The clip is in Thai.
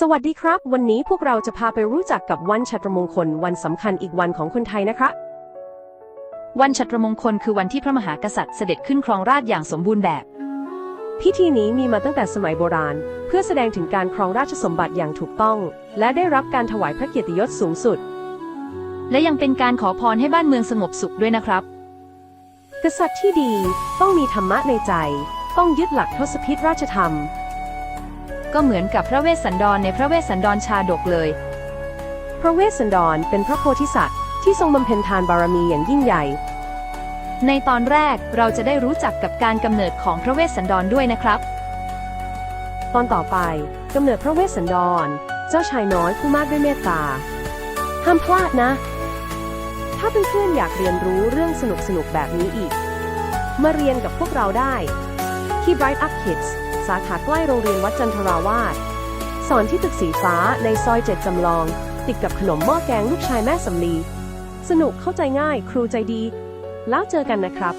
สวัสดีครับ วันนี้พวกเราจะพาไปรู้จักกับวันชัตรมงคลวันสำคัญอีกวันของคนไทยนะครับ วันชัตรมงคลคือวันที่พระมหากษัตริย์เสด็จขึ้นครองราชย์อย่างสมบูรณ์แบบ พิธีนี้มีมาตั้งแต่สมัยโบราณ เพื่อแสดงถึงการครองราชสมบัติอย่างถูกต้อง และได้รับการถวายพระเกียรติยศสูงสุด และยังเป็นการขอพรให้บ้านเมืองสงบสุขด้วยนะครับ กษัตริย์ที่ดีต้องมีธรรมะในใจ ต้องยึดหลักทศพิธราชธรรม ก็เหมือนกับพระเวสสันดรในพระเวสสันดรชาดกเลย พระเวสสันดรเป็นพระโพธิสัตว์ที่ทรงบำเพ็ญทานบารมีอย่างยิ่งใหญ่ ในตอนแรกเราจะได้รู้จักกับการกำเนิดของพระเวสสันดรด้วยนะครับ ตอนต่อไปกำเนิดพระเวสสันดร เจ้าชายน้อยผู้มากด้วยเมตตา ห้ามพลาดนะ ถ้าเพื่อนๆอยากเรียนรู้เรื่องสนุกๆแบบนี้อีก มาเรียนกับพวกเราได้ที่ Bright Up Kids สาขาใกล้โรงเรียนวัดจันทราวาสสอนที่ตึกสีฟ้าในซอยเจ็ดจำลอง ติดกับขนมหม้อแกงลูกชายแม่สำลี สนุกเข้าใจง่าย ครูใจดี แล้วเจอกันนะครับ